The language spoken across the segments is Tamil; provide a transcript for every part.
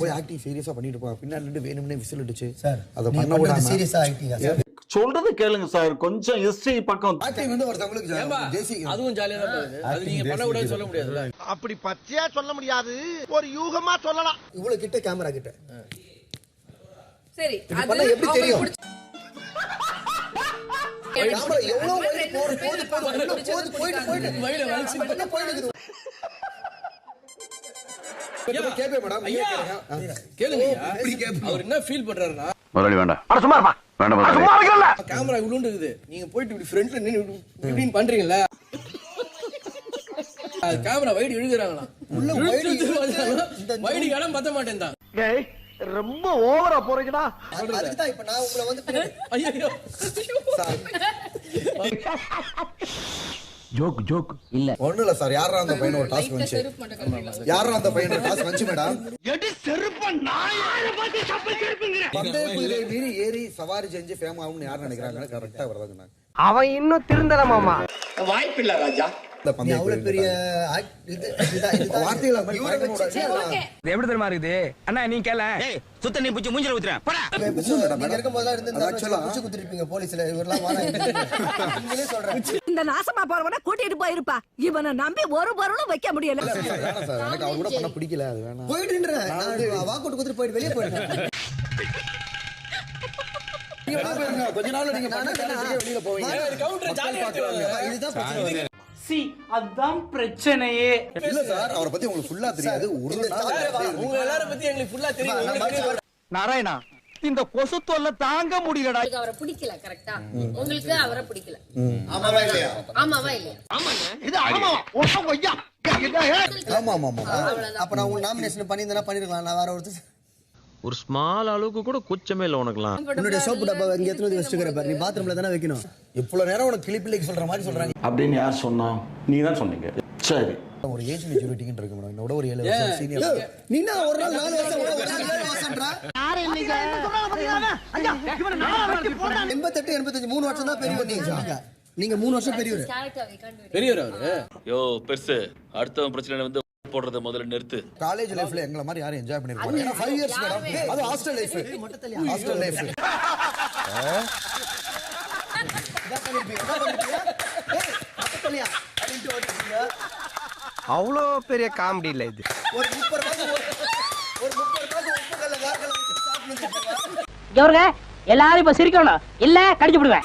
போய் ஆக்டிங் சீரியஸா பண்ணிட்டு போவாங்க பின்னாடி வேணும்னே விசில் அடிச்சு சார் அதை பண்ண விடாம சீரியஸா ஆயிட்டீங்க சார். சொல்றது கேளுங்க சார். கொஞ்சம் ஹிஸ்டரி பக்கம். ஆக்டிங் வந்து ஒருத்தவங்களுக்கு அதுவும் ஜாலியா தான் அது நீங்க பண்ண கூடாதுன்னு சொல்ல முடியாதுல்ல அப்படி பச்சையா சொல்ல முடியாது. ஒரு யூகமா சொல்லலாம். இவ்வளவு கிட்ட கேமரா கிட்ட. சரி அது எப்படி தெரியும்? எவ்வளவு அது மாதிரி வயது ரெண்டு போகுது, பேர் போகுது, போகுது, இருப்பாங்க. உள்ள பிடிச்சது போகுது, போயிட்டு, போயிட்டு. பிடிக்காது. வயிறு வலிச்சு பண்ணா போயிட்டு இருக்குது. கேப்பே மேடம் ஐயா கேளுங்க இப்படி கேப்போம். அவர் என்ன ஃபீல் பண்றாருன்னா முதலாளி வேண்டாம். சும்மா இருப்பா. கேமரா இவ்வளோண்டு இருக்குது நீங்க போயிட்டு இப்படி ஃப்ரண்ட்ல இப்படின்னு பண்றீங்கல்ல. அது கேமரா வைடு இழுக்குறாங்களாம். உள்ள வைடு இடம் பத்த மாட்டேன் தான் ரொம்ப ஓவரா போறீங்கடா. அது- அதுக்கு தான் இப்ப நான் உங்களை வந்து ஐயோ ஒண்ணும் இல்ல சார். யாரா அந்த பையன் ஒரு டாஸ்க் வந்துச்சு. யாரா அந்த பையன் ஒரு டாஸ்க் வந்துச்சு மேடம் எடி செருப்ப நாயார பார்த்து சப்பல் செருப்புங்கற பந்தய குதிரை மீறி ஏறி சவாரி செஞ்சு ஃபேம் ஆகும்னு யார் நினைக்கிறாங்க கரெக்டா வரதாங்க நான் அவன் இன்னும் திருந்தல மாமா. அவ்வளவு குதிரை பெரிய. எப்படி தெரியுமா இருக்குது? அண்ணா நீ கேள. சுத்த நீ பிடிச்சி மூஞ்சில ஊத்துறேன். இருக்கும்போதெல்லாம் இருந்து போலீஸ்ல. இவரெல்லாம் வாடா நீங்களே சொல்றேன். இந்த நாசமா போறவன கூட்டிட்டு போயிருப்பா. இவனை நம்பி ஒரு பொருளும் வைக்க முடியல. எனக்கு அவர் கூட பண்ண பிடிக்கல அது வேணாம். கொடுத்துட்டு போயிட்டு வெளியே போயிருங்க. கொஞ்ச நாள் நீங்க வெளியில போவீங்க. கவுண்டர் ஜாலியா எடுத்து இதுதான் பிரச்சனை. சி அதான் பிரச்சனையே. இல்ல சார் அவரை பத்தி உங்களுக்கு ஃபுல்லா தெரியாது. ஒரு நாள் உங்க பத்தி எங்களுக்கு ஃபுல்லா தெரியும். நாராயணா இந்த கொசு தொல்லை தாங்க முடியலடா. அவரை பிடிக்கல கரெக்டா உங்களுக்கு அவரை பிடிக்கல. ஆமாவா இல்லையா? ஆமாவா இல்லையா? இது ஆமா ஒண்ணு கொய்யா? ஆமா ஆமா ஆமா அப்ப நான் உங்களுக்கு நாமினேஷன் பண்ணியிருந்தேன்னா பண்ணிருக்கலாம். நான் வேற ஒருத்தர் ஒரு ஸ்மால் அளவுக்கு கூட கூச்சமே இல்லை உனக்குலாம் உன்னுடைய சோப்பு டப்பா இங்க எத்தனை வச்சுக்கிற பாரு. நீ பாத்ரூம்ல தானே வைக்கணும். இவ்வளவு நேரம் உனக்கு கிளிப்பிள்ளைக்கு சொல்ற மாதிரி சொல்றாங்க. அப்படின்னு யார் சொன்னா? நீங்க தான் சொன்னீங்க. சரி. ஒரு ஏஜ் மெச்சூரிட்டின்னு இருக்கு மேடம். என்னோட ஒரு ஏழு வருஷம் சீனியர் நீ என்ன ஒரு நாள் நாலு வருஷம் ஒரு நாள் ஏழு வருஷம்ன்றா எண்பத்தெட்டு எண்பத்தஞ்சு மூணு வருஷம் தான் பெரியவர் நீங்க. நீங்க மூணு வருஷம் பெரியவர். பெரியவர் அவரு? யோ பெருசு. அடுத்தவன் பிரச்சனை வந்து போடுறத முதல்ல நிறுத்து. காலேஜ் லைஃப்ல எங்களை மாதிரி யாரும் என்ஜாய் பண்ணிருப்பாங்க ஏன்னா ஃபைவ் இயர்ஸ் மேடம். அது ஹாஸ்டல் லைஃப் ஹாஸ்டல் லைஃப் அவ்வளோ பெரிய காமெடி இல்ல இது. ஒரு முப்பது ஒரு- முப்பது எல்லாரும் இப்ப சிரிக்கணும். இல்ல கடிச்சு விடுவேன்.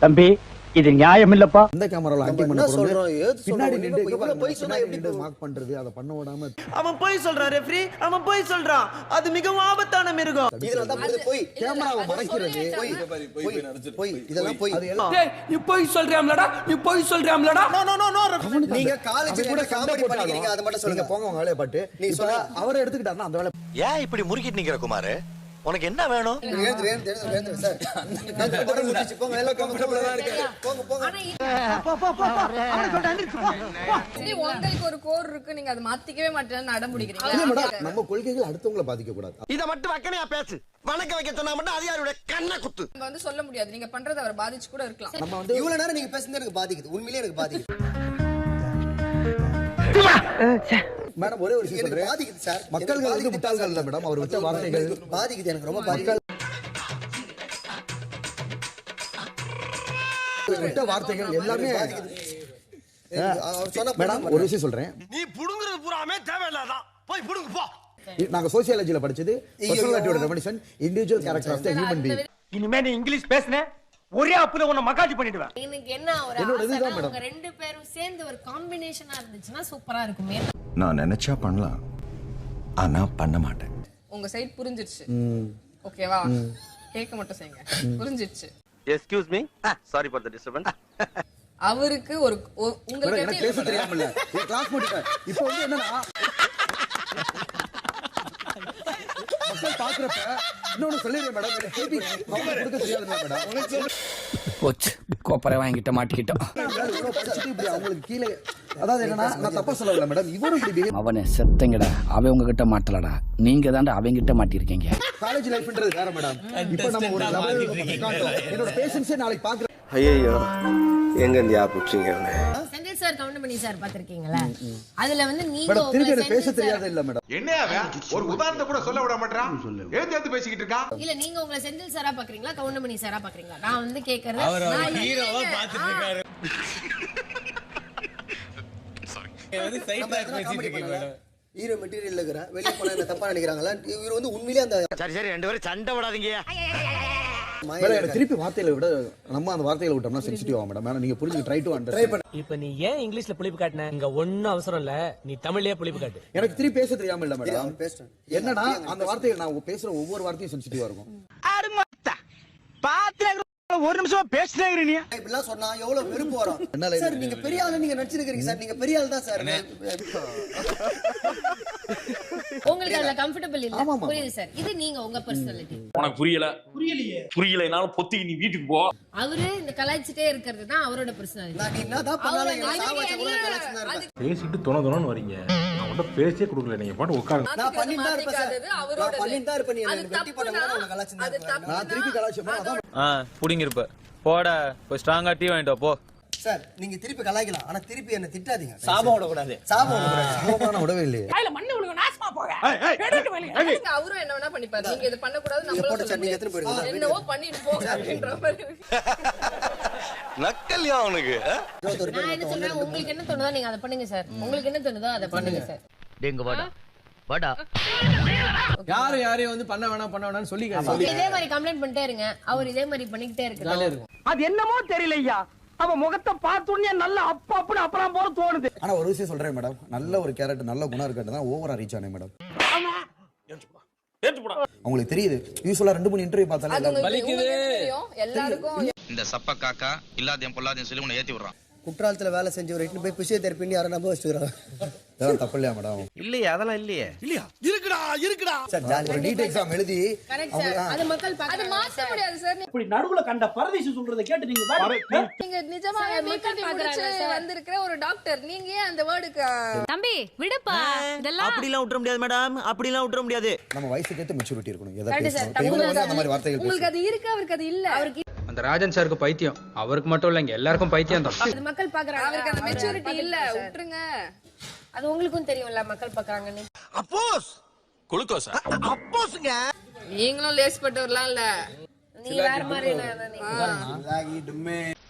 தம்பி இது நியாயம் இல்லப்பா. இந்த கேமரால என்ன பண்ண சொல்றோம்? ஏது பின்னாடி? நின்று இவ்வளவு பொய் சொன்னா எப்படி மார்க் பண்றது அதை பண்ண விடாம. அவன் போய் சொல்றான் ரெஃப்ரி அவன் போய் சொல்றான். அது மிகவும் ஆபத்தான மிருகம். இதுல தான் போய் போய். கேமராவை மறைக்கிறது. போய் போய் இதெல்லாம் போய். எல்லாம் நீ போய் சொல்றியாம்லடா? நீ போய் சொல்றியாம்லடா? நீங்க காலேஜ் கூட காமெடி பண்ணிக்கிறீங்க அது மட்டும் சொல்லுங்க. போங்க உங்க வேலையை பாட்டு நீ சொல்ல. அவரை எடுத்துக்கிட்டாருன்னா அந்த வேலை ஏன் இப்படி முறுக்கிட்டு நிக்கிற குமார்? உனக்கு என்ன வேணும்? உங்களுக்கு ஒரு கோர் இருக்கு நீங்க அதை மாத்திக்கவே மாட்டேன்னு இல்ல அடம்பிடிக்கிறீங்க மேடம் நம்ம கொள்கைகள் அடுத்தவங்களை பாதிக்க கூடாது இத மட்டும் வக்கனையா பேசு. வணக்க வைக்க சொன்னா மட்டும் அதிகாரியோட கண்ணை குத்து. நம்ம வந்து சொல்ல முடியாது. நீங்க பண்றது அவர் பாதிச்சு கூட இருக்கலாம். நம்ம வந்து இவ்வளவு நேரம் நீங்க பேசுனது எனக்கு பாதிக்குது. உண்மையிலேயே எனக்கு பாதிக்குது. மேடம் ஒரே ஒரு விஷயம் எனக்கு சொல்றேன். பாதிக்குது சார் மக்கள்கள் வந்து முட்டாள்கள் இல்ல மேடம் அவர் விட்ட வார்த்தைகள் பாதிக்குது எனக்கு ரொம்ப பாதிக்குது. விட்ட வார்த்தைகள் எல்லாமே மேடம் ஒரு விஷயம் சொல்றேன். நீ புடுங்குறது பூராமே தேவையில்லாதான் போய் புடுங்கு போ. நாங்க சோசியாலஜில படிச்சது பர்சனாலிட்டியோட individual character of the human being இனிமே நீ இங்கிலீஷ் பேசுன. ஒரே அப்புல உன்னை மக்காஜி பண்ணிடுவேன். எனக்கு என்ன ஒரு என்னோட இதுதான். அவங்க ரெண்டு பேரும் சேர்ந்து ஒரு காம்பினேஷனா இருந்துச்சுன்னா சூப்பரா இருக்குமே. நான் நினைச்சா பண்ணலாம். ஆனா பண்ண மாட்டேன். உங்க சைடு புரிஞ்சிருச்சு. ஓகேவா கேட்க மட்டும் செய்யுங்க புரிஞ்சிருச்சு. Excuse me sorry for the disturbance அவருக்கு ஒரு ஒ- உங்களுக்கு எனக்கு பேச எப்படி தெரியாமல கிளாஸ் முடிப்பேன் இப்போ வந்து என்னன்னா மக்கள் பாக்குறப்ப இன்னொன்னு சொல்லிடுறேன் மேடம். எனக்கு திருப்பி அவங்க கொடுக்க தெரியாது மேடம். போச்சு. கோப்பரை வாங்கிட்ட மாட்டிக்கிட்டோம். இவ்வளவு படிச்சுட்டு இப்படி அவங்களுக்கு கீழே அதாவது என்னன்னா நான் தப்பா சொல்லல மேடம். இவரும் இப்படி behave- அவனை செத்தங்கடா. அவன் உங்ககிட்ட மாட்டலடா. நீங்க தாண்டா அவங்கிட்ட மாட்டிருக்கீங்க காலேஜ் லைஃப்ன்றது வேற மேடம். இப்போ நம்ம ஒரு level காட்டுறோம். என்னோட பேஷன்ஸே நாளைக்கு பாக்குறேன். ஐயோ எங்க இந்தியா புடிச்சிங்க செந்தில் சார் பாத்திருக்கீங்களா அதுல வந்து நீங்க பேச தெரியாது இல்ல மேடம். என்ன ஒரு உதாரணத்தை கூட சொல்ல விட மாட்டான் எழுந்து எழுந்து பேசிக்கிட்டு இருக்கான் இல்ல நீங்க உங்களை செந்தில் சாரா பாக்குறீங்களா கவுண்டமணி சாரா பாக்குறீங்களா நான் வந்து கேக்குறது நான் ஹீரோவா பாத்துட்டு ஹீரோ மெட்டீரியல் இருக்கிற வெளியே போனா தப்பா நினைக்கிறாங்களா? இவர் வந்து உண்மையிலே அந்த சரி சரி ரெண்டு பேரும் சண்டை விடாதீங்க மேடம் திருப்பி வார்த்தைகளை விட நம்ம அந்த வார்த்தைகளை விட்டோம்னா சென்சிட்டிவ் ஆகும் மேடம் மேடம் நீங்க புரிஞ்சு ட்ரை டு அண்டர்ஸ்டாண்ட் இப்ப நீ ஏன் இங்கிலீஷ்ல புளிப்பு காட்டின? இங்க ஒண்ணும் அவசரம் இல்ல. நீ தமிழ்லயே புளிப்பு காட்டு. எனக்கு திருப்பி பேச தெரியாம இல்ல மேடம். என்னன்னா அந்த வார்த்தைகள் நான் பேசுற ஒவ்வொரு வார்த்தையும் சென்சிட்டிவா இருக்கும். ஒரு நிமிஷம் பேசுறேன் நீ இப்படிலாம் சொன்னா எவ்வளவு வெறுப்பு வரும். சார் நீங்க பெரிய ஆளு நீங்க நடிச்சிருக்கீங்க சார். நீங்க பெரிய ஆள் தான் சார். உங்களுக்கு அதுல கம்ஃபர்டபிள் இல்ல. புரியுது சார். இது நீங்க உங்க பர்சனாலிட்டி உனக்கு புரியல. புரியலையே. புரியலைனாலும் பொத்திக்கு நீ வீட்டுக்கு போ. அவரு இந்த கலாய்ச்சிட்டே இருக்கிறது தான் அவரோட பர்சனாலிட்டி. பேசிட்டு தொண தொணன்னு வரீங்க. உன்ட்ட பேசியே கொடுக்கல. நீங்க பாட்டு உட்காருங்க. நான் பண்ணிட்டு தான் இருப்பேன். நான் பண்ணிட்டு தான் இருப்பேன் நீ எனக்கு வெட்டி திருப்பி கலாச்சி அதான் ஆ புடிங்கிருப்ப போடா போய் ஸ்ட்ராங்கா டீ வாங்கிட்டு போ. சார் நீங்க திருப்பி கலாய்க்கலாம். ஆனா திருப்பி என்ன திட்டாதீங்க. சாபம் விடக்கூடாது. சாபம் விடக்கூடாது. கோபமா நான் விடவே இல்லையே அதுக்கு அவரும் என்ன வேணா பண்ணிப்பாரு. நீங்க இது பண்ண கூடாது நீங்க போட்ட சட்னி எடுத்துட்டு போயிருங்க. என்னவோ பண்ணிட்டு போங்க அப்படின்ற மாதிரி. நக்கல்யா அவனுக்கு இருபத்தொரு பேர் நான் என்ன சொல்றேன் உங்களுக்கு என்ன தோணுதோ நீங்க அதை பண்ணுங்க சார். உங்களுக்கு என்ன தோணுதோ அதை பண்ணுங்க. சார். டேங்க வாடா. வாடா. யாரும் யாரையும் வந்து பண்ண வேணாம் பண்ண வேணாம்னு சொல்லி இதே மாதிரி கம்ப்ளைண்ட் பண்ணிட்டே இருங்க. அவர் இதே மாதிரி பண்ணிக்கிட்டே இருக்கு அது என்னமோ தெரியலையா? அவ முகத்தை பார்த்துடனே நல்ல அப்ப அப்படி அப்புறம் போல தோணுது. ஆனா ஒரு விஷயம் சொல்றேன் மேடம். நல்ல ஒரு கேரக்டர் நல்ல குணம் இருக்கட்டும் தான் ஓவரா ரீச் ஆனேன் மேடம். உங்களுக்கு தெரியுது. யூஸ்வலா ரெண்டு மூணு இன்டர்வியூ பார்த்தாலே எல்லாருக்கும் இந்த சப்ப காக்கா இல்லாதையும் பொல்லாதையும் சொல்லி உன்னை ஏத்தி விடுறான். குற்றாலத்துல வேலை செஞ்சு ஒரு எட்டு போய் பிசியோதெரப்பின்னு யாரும் நம்ப வச்சுக்கிறாங்க. தப்பு இல்லையா மேடம்? இல்லையே அதெல்லாம் இல்லையே? சார் ஜாலி ஒரு நீட் எக்ஸாம் எழுதி கரெக்ட் சார். அது மக்கள் அது மாத்த முடியாது சார். இப்படி நடுவுல கண்ட பரதேசி சொல்றதை கேட்டு நீங்க நீங்க நிஜமாவே பிகாம். வந்திருக்கிற ஒரு டாக்டர் நீங்க அந்த வேர்டுக்கு தம்பி விடுப்பா. இதெல்லாம் அப்படிலாம் விட்டுற முடியாது மேடம். அப்படிலாம் விட்டுற முடியாது. நம்ம வயசுக்கு மெச்சூரிட்டி இருக்கணும். அந்த மாதிரி வார்த்தைகள் உங்களுக்கு அது இருக்கு? அவருக்கு அது இல்ல. அவருக்கு அந்த ராஜன் சாருக்கு பைத்தியம். அவருக்கு மட்டும் இல்லைங்க எல்லாருக்கும் பைத்தியம் தான். அது மக்கள் பாக்குறாங்க அவருக்கு அந்த மெச்சூரிட்டி இல்ல. விட்டுருங்க. அது உங்களுக்கும் தெரியும்ல மக்கள் பாக்குறாங்கன்னு அப்போஸ் குளுக்கோஸா. அப்போஸ்ங்க. நீங்களும் லேஸ் பட்டவர்லாம் இல்ல. நீ வேற மாதிரி.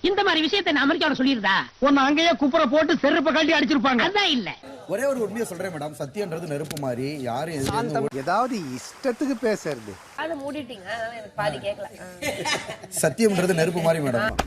இந்த மாதிரி விஷயத்தை நான் அமெரிக்காவோட சொல்லிருந்தா உன்னை அங்கேயே குப்புற போட்டு செருப்ப கழட்டி அடிச்சிருப்பாங்க. அதான் இல்ல. ஒரே ஒரு உண்மையை சொல்றேன் மேடம். சத்தியன்றது நெருப்பு மாதிரி யாரும் ஏதாவது இஷ்டத்துக்கு பேசுறது. அதை மூடிட்டீங்க பாதி கேட்கல சத்தியம்ன்றது நெருப்பு மாதிரி மேடம்.